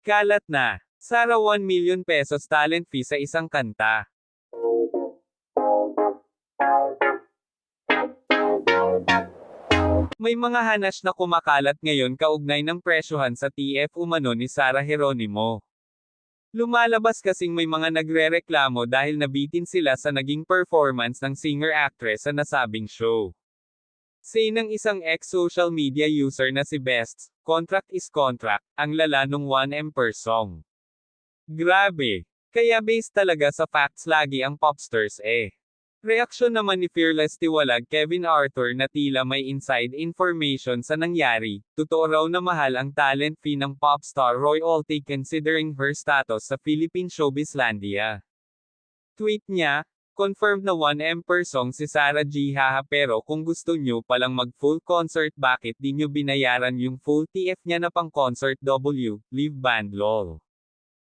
Kalat na. Sara 1 million pesos talent fee sa isang kanta. May mga hanas na kumakalat ngayon kaugnay ng presyohan sa TF umano ni Sara Geronimo. Lumalabas kasing may mga nagrereklamo dahil nabitin sila sa naging performance ng singer-actress sa nasabing show. Say ng isang ex-social media user na si Bests, contract is contract, ang lala nung 1M per song. Grabe. Kaya based talaga sa facts lagi ang popsters eh. Reaksyon naman ni Fearless Tiwalag Kevin Arthur na tila may inside information sa nangyari, totoo raw na mahal ang talent fee ng popstar royalty considering her status sa Philippine Showbizlandia. Tweet niya, confirmed na 1M per song si Sarah G haha pero kung gusto nyo palang mag full concert bakit di nyo binayaran yung full TF niya na pang concert W, live band lol.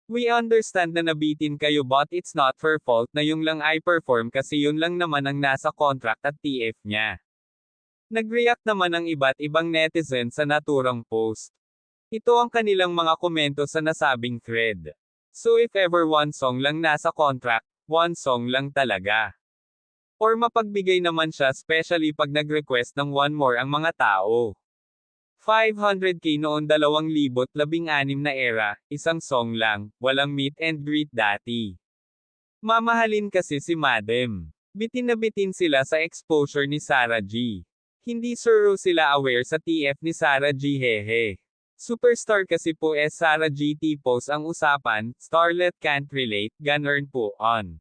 We understand na nabitin kayo but it's not her fault na yung lang I perform kasi yun lang naman ang nasa contract at TF niya. Nag-react naman ang iba't ibang netizen sa naturang post. Ito ang kanilang mga komento sa nasabing thread. So if ever one song lang nasa contract, one song lang talaga. Or mapagbigay naman siya especially pag nag-request ng one more ang mga tao. 500k noon 2016 na era, isang song lang, walang meet and greet dati. Mamahalin kasi si Madam. Bitin na bitin sila sa exposure ni Sarah G. Hindi sure sila aware sa TF ni Sarah G hehe. Superstar kasi po es Sarah G tipos ang usapan, starlet can't relate, ganern po on.